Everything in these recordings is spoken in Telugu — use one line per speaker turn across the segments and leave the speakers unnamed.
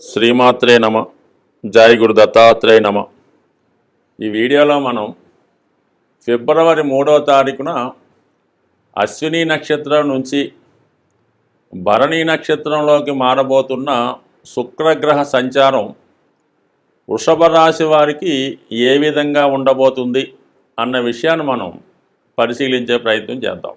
శ్రీమాత్రే నమ జై గురు దత్తాత్రేయ నమ. ఈ వీడియోలో మనం ఫిబ్రవరి మూడవ తారీఖున అశ్విని నక్షత్రం నుంచి భరణి నక్షత్రంలోకి మారబోతున్న శుక్రగ్రహ సంచారం వృషభ రాశి వారికి ఏ విధంగా ఉండబోతుంది అన్న విషయాన్ని మనం పరిశీలించే ప్రయత్నం చేద్దాం.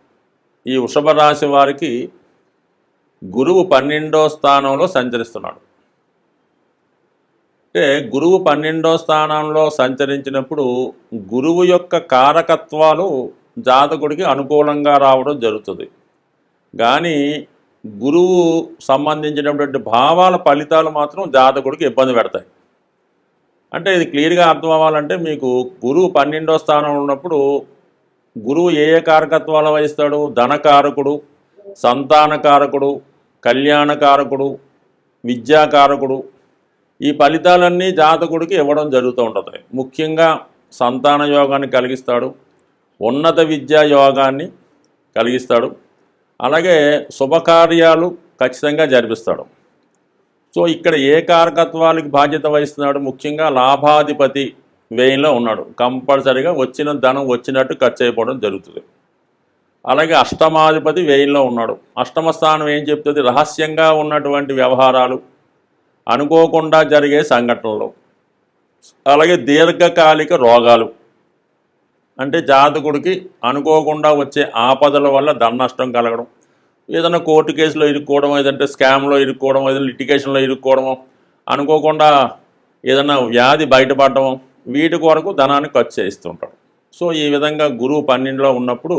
ఈ వృషభ రాశి వారికి గురువు పన్నెండో స్థానంలో సంచరిస్తున్నాడు. అంటే గురువు పన్నెండో స్థానంలో సంచరించినప్పుడు గురువు యొక్క కారకత్వాలు జాతకుడికి అనుకూలంగా రావడం జరుగుతుంది. కానీ గురువు సంబంధించినటువంటి భావాల ఫలితాలు మాత్రం జాతకుడికి ఇబ్బంది పెడతాయి. అంటే ఇది క్లియర్గా అర్థం అవ్వాలంటే మీకు గురువు పన్నెండో స్థానంలో ఉన్నప్పుడు గురువు ఏ ఏ కారకత్వాలు వహిస్తాడు? ధనకారకుడు సంతానకారకుడు కళ్యాణకారకుడు విద్యాకారకుడు. ఈ ఫలితాలన్నీ జాతకుడికి ఇవ్వడం జరుగుతూ ఉంటుంది. ముఖ్యంగా సంతాన యోగాన్ని కలిగిస్తాడు. ఉన్నత విద్యా యోగాన్ని కలిగిస్తాడు. అలాగే శుభకార్యాలు ఖచ్చితంగా జరిపిస్తాడు. సో ఇక్కడ ఏ కారకత్వాలకి బాధ్యత వహిస్తున్నాడు? ముఖ్యంగా లాభాధిపతి వ్యయంలో ఉన్నాడు. కంపల్సరిగా వచ్చిన ధనం వచ్చినట్టు ఖర్చు అయిపోవడం జరుగుతుంది. అలాగే అష్టమాధిపతి వ్యయంలో ఉన్నాడు. అష్టమ స్థానం ఏం చెప్తుంది? రహస్యంగా ఉన్నటువంటి వ్యవహారాలు అనుకోకుండా జరిగే సంఘటనలు. అలాగే దీర్ఘకాలిక రోగాలు. అంటే జాతకుడికి అనుకోకుండా వచ్చే ఆపదల వల్ల ధన నష్టం కలగడం. ఏదైనా కోర్టు కేసులో ఇరుక్కోవడం ఏదంటే స్కామ్లో ఇరుక్కోవడం ఏదైనా లిటికేషన్లో ఇరుక్కోవడం అనుకోకుండా ఏదైనా వ్యాధి బయటపడటం వీటి కొరకు ధనాన్ని ఖర్చు చేస్తుంటాడు సో ఈ విధంగా గురువు పన్నెండులో ఉన్నప్పుడు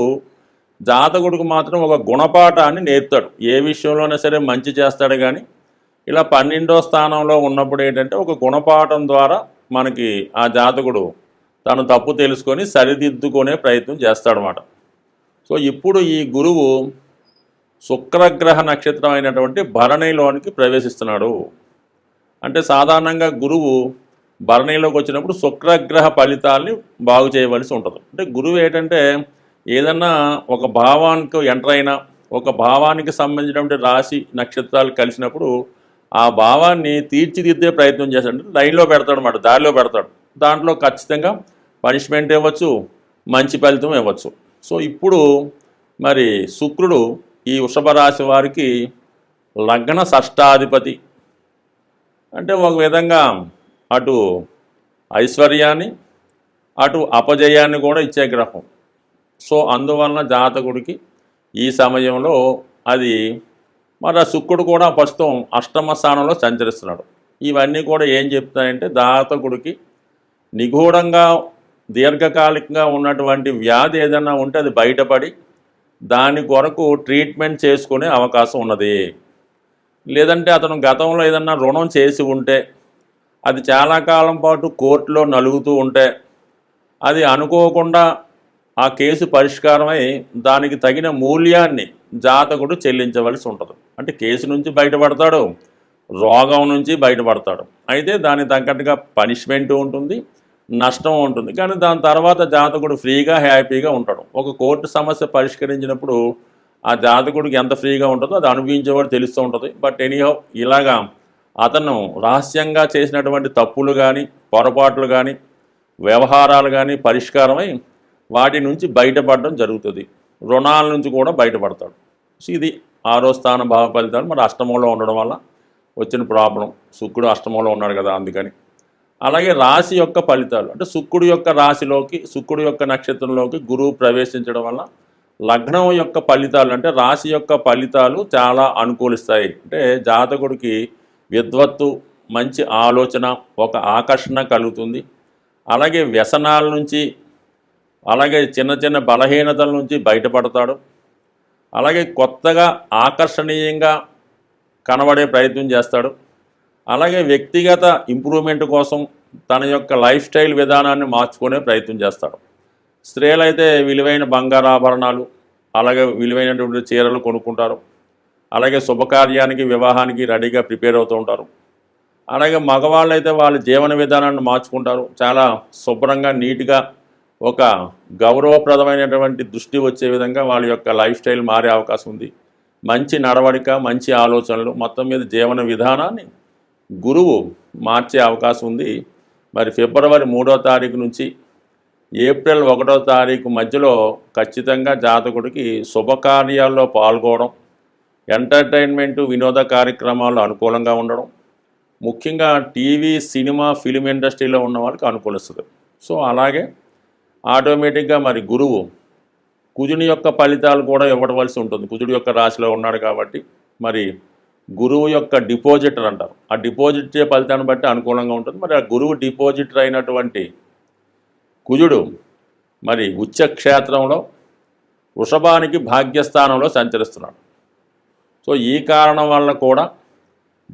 జాతకుడికి మాత్రం ఒక గుణపాఠాన్ని నేర్పుతాడు. ఏ విషయంలోనే సరే మంచి చేస్తాడు కానీ ఇలా పన్నెండో స్థానంలో ఉన్నప్పుడు ఏంటంటే ఒక గుణపాఠం ద్వారా మనకి ఆ జాతకుడు తను తప్పు తెలుసుకొని సరిదిద్దుకునే ప్రయత్నం చేస్తాడనమాట సో ఇప్పుడు ఈ గురువు శుక్రగ్రహ నక్షత్రం అయినటువంటి భరణిలోనికి ప్రవేశిస్తున్నాడు. అంటే సాధారణంగా గురువు భరణిలోకి వచ్చినప్పుడు శుక్రగ్రహ ఫలితాలని బాగు చేయవలసి ఉంటుంది. అంటే గురువు ఏంటంటే ఏదన్నా ఒక భావానికి ఎంటర్ అయినా ఒక భావానికి సంబంధించినటువంటి రాశి నక్షత్రాలు కలిసినప్పుడు ఆ భావాన్ని తీర్చిదిద్దే ప్రయత్నం చేస్తాడు. అంటే లైన్లో పెడతాడు అన్నమాట దారిలో పెడతాడు. దాంట్లో ఖచ్చితంగా పనిష్మెంట్ ఇవ్వచ్చు మంచి ఫలితం ఇవ్వచ్చు. సో ఇప్పుడు మరి శుక్రుడు ఈ వృషభ రాశి వారికి లగ్న షష్టాధిపతి. అంటే ఒక విధంగా అటు ఐశ్వర్యాన్ని అటు అపజయాన్ని కూడా ఇచ్చే గ్రహం. సో అందువలన జాతకుడికి ఈ సమయంలో అది మరి శుక్రుడు కూడా ప్రస్తుతం అష్టమ స్థానంలో సంచరిస్తున్నాడు. ఇవన్నీ కూడా ఏం చెప్తాయంటే జాతకుడికి నిగూఢంగా దీర్ఘకాలికంగా ఉన్నటువంటి వ్యాధి ఏదైనా ఉంటే అది బయటపడి దాని కొరకు ట్రీట్మెంట్ చేసుకునే అవకాశం ఉన్నది. లేదంటే అతను గతంలో ఏదన్నా రుణం చేసి ఉంటే అది చాలా కాలం పాటు కోర్టులో నలుగుతూ ఉంటే అది అనుకోకుండా ఆ కేసు పరిష్కారమై దానికి తగిన మూల్యాన్ని జాతకుడు చెల్లించవలసి ఉంటుంది. అంటే కేసు నుంచి బయటపడతాడు రోగం నుంచి బయటపడతాడు. అయితే దానికి తగ్గట్టుగా పనిష్మెంట్ ఉంటుంది నష్టం ఉంటుంది. కానీ దాని తర్వాత జాతకుడు ఫ్రీగా హ్యాపీగా ఉంటాడు. ఒక కోర్టు సమస్య పరిష్కరించినప్పుడు ఆ జాతకుడికి ఎంత ఫ్రీగా ఉంటుందో అది అనుభవించేవాడు తెలుస్తూ ఉంటుంది. బట్ ఎనీహౌ ఇలాగా అతను రహస్యంగా చేసినటువంటి తప్పులు కానీ పొరపాట్లు కానీ వ్యవహారాలు కానీ పరిష్కారమై వాటి నుంచి బయటపడడం జరుగుతుంది. రుణాల నుంచి కూడా బయటపడతాడు. సో ఇది ఆరో స్థాన భావ ఫలితాలు. మరి అష్టమంలో ఉండడం వల్ల వచ్చిన ప్రాబ్లం. శుక్రుడు అష్టమంలో ఉన్నాడు కదా అందుకని. అలాగే రాశి యొక్క ఫలితాలు. అంటే శుక్రుడు యొక్క రాశిలోకి శుక్రుడు యొక్క నక్షత్రంలోకి గురువు ప్రవేశించడం వల్ల లగ్నం యొక్క ఫలితాలు అంటే రాశి యొక్క ఫలితాలు చాలా అనుకూలిస్తాయి. అంటే జాతకుడికి విద్వత్తు మంచి ఆలోచన ఒక ఆకర్షణ కలుగుతుంది. అలాగే వ్యసనాల నుంచి అలాగే చిన్న చిన్న బలహీనతల నుంచి బయటపడతాడు. అలాగే కొత్తగా ఆకర్షణీయంగా కనబడే ప్రయత్నం చేస్తాడు. అలాగే వ్యక్తిగత ఇంప్రూవ్మెంట్ కోసం తన యొక్క లైఫ్ స్టైల్ విధానాన్ని మార్చుకునే ప్రయత్నం చేస్తాడు. స్త్రీలైతే విలువైన బంగారాభరణాలు అలాగే విలువైనటువంటి చీరలు కొనుక్కుంటారు. అలాగే శుభకార్యానికి వివాహానికి రెడీగా ప్రిపేర్ అవుతూ ఉంటారు. అలాగే మగవాళ్ళు అయితే వాళ్ళ జీవన విధానాన్ని మార్చుకుంటారు. చాలా శుభ్రంగా నీట్గా ఒక గౌరవప్రదమైనటువంటి దృష్టి వచ్చే విధంగా వాళ్ళ యొక్క లైఫ్ స్టైల్ మారే అవకాశం ఉంది. మంచి నడవడిక మంచి ఆలోచనలు మొత్తం మీద జీవన విధానాన్ని గురువు మార్చే అవకాశం ఉంది. మరి ఫిబ్రవరి మూడో తారీఖు నుంచి ఏప్రిల్ ఒకటో తారీఖు మధ్యలో ఖచ్చితంగా జాతకుడికి శుభకార్యాల్లో పాల్గొనడం ఎంటర్టైన్మెంట్ వినోద కార్యక్రమాలు అనుకూలంగా ఉండడం. ముఖ్యంగా టీవీ సినిమా ఫిలిం ఇండస్ట్రీలో ఉన్న వాళ్ళకి అనుకూలిస్తుంది. సో అలాగే ఆటోమేటిక్గా మరి గురువు కుజుని యొక్క ఫలితాలు కూడా ఇవ్వవలసి ఉంటుంది. కుజుడి యొక్క రాశిలో ఉన్నాడు కాబట్టి మరి గురువు యొక్క డిపాజిటర్ అంటారు. ఆ డిపాజిట్ చే ఫలితాన్ని బట్టి అనుకూలంగా ఉంటుంది. మరి ఆ గురువు డిపాజిటర్ అయినటువంటి కుజుడు మరి ఉచ్చక్షేత్రంలో వృషభానికి భాగ్యస్థానంలో సంచరిస్తున్నాడు. సో ఈ కారణం వల్ల కూడా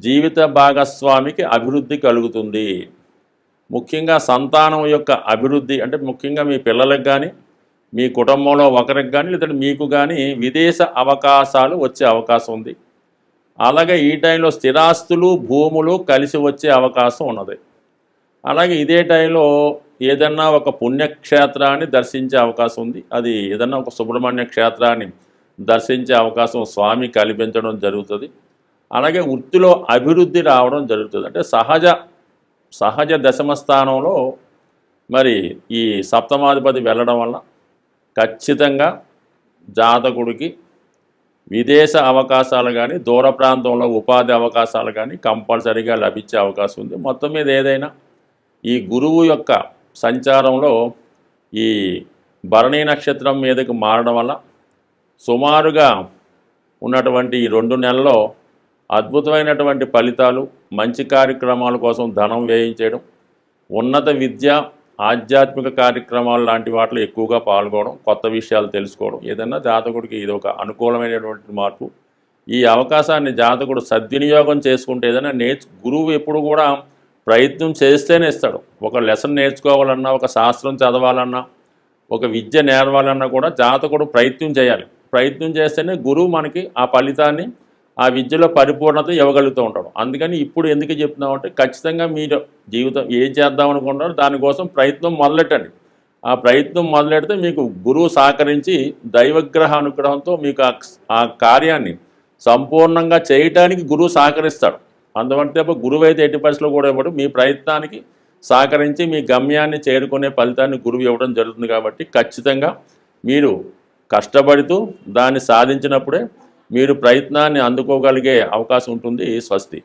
జీవిత భాగస్వామికి అభివృద్ధి కలుగుతుంది. ముఖ్యంగా సంతానం యొక్క అభివృద్ధి అంటే ముఖ్యంగా మీ పిల్లలకు కానీ మీ కుటుంబంలో ఒకరికి కానీ లేదంటే మీకు కానీ విదేశ అవకాశాలు వచ్చే అవకాశం ఉంది. అలాగే ఈ టైంలో స్థిరాస్తులు భూములు కలిసి వచ్చే అవకాశం ఉన్నది. అలాగే ఇదే టైంలో ఏదన్నా ఒక పుణ్యక్షేత్రాన్ని దర్శించే అవకాశం ఉంది. అది ఏదన్నా ఒక సుబ్రహ్మణ్య క్షేత్రాన్ని దర్శించే అవకాశం స్వామి కల్పించడం జరుగుతుంది. అలాగే వృత్తిలో అభివృద్ధి రావడం జరుగుతుంది. అంటే సహజ సహజ దశమ స్థానంలో మరి ఈ సప్తమాధిపతి వెళ్ళడం వల్ల ఖచ్చితంగా జాతకుడికి విదేశ అవకాశాలు కానీ దూర ప్రాంతంలో ఉపాధి అవకాశాలు కానీ కంపల్సరీగా లభించే అవకాశం ఉంది. మొత్తం మీద ఏదైనా ఈ గురువు యొక్క సంచారంలో ఈ భరణీ నక్షత్రం మీదకి మారడం వల్ల సుమారుగా ఉన్నటువంటి ఈ రెండు నెలల్లో అద్భుతమైనటువంటి ఫలితాలు మంచి కార్యక్రమాల కోసం ధనం వేయించడం ఉన్నత విద్య ఆధ్యాత్మిక కార్యక్రమాలు లాంటి వాటిలో ఎక్కువగా పాల్గొనడం కొత్త విషయాలు తెలుసుకోవడం ఏదన్నా జాతకుడికి ఇది ఒక అనుకూలమైనటువంటి మార్పు. ఈ అవకాశాన్ని జాతకుడు సద్వినియోగం చేసుకుంటే ఏదైనా నేర్చు గురువు ఎప్పుడు కూడా ప్రయత్నం చేస్తేనే ఇస్తాడు. ఒక లెసన్ నేర్చుకోవాలన్నా ఒక శాస్త్రం చదవాలన్నా ఒక విద్య నేర్వాలన్నా కూడా జాతకుడు ప్రయత్నం చేయాలి. ప్రయత్నం చేస్తేనే గురువు మనకి ఆ ఫలితాన్ని ఆ విద్యలో పరిపూర్ణత ఇవ్వగలుగుతూ ఉంటాడు. అందుకని ఇప్పుడు ఎందుకు చెప్తున్నామంటే ఖచ్చితంగా మీరు జీవితం ఏం చేద్దాం అనుకుంటారో దానికోసం ప్రయత్నం మొదలెట్టండి. ఆ ప్రయత్నం మొదలెడితే మీకు గురువు సహకరించి దైవగ్రహ అనుగ్రహంతో మీకు ఆ ఆ కార్యాన్ని సంపూర్ణంగా చేయటానికి గురువు సహకరిస్తాడు. అందువంటే గురువు అయితే ఎట్టి పరిస్థితుల్లో కూడా ఇవ్వడు. మీ ప్రయత్నానికి సహకరించి మీ గమ్యాన్ని చేరుకునే ఫలితాన్ని గురువు ఇవ్వడం జరుగుతుంది కాబట్టి ఖచ్చితంగా మీరు కష్టపడుతూ దాన్ని సాధించినప్పుడే మీరు ప్రయత్నాన్ని అందుకోగలిగే అవకాశం ఉంటుంది స్వస్తి.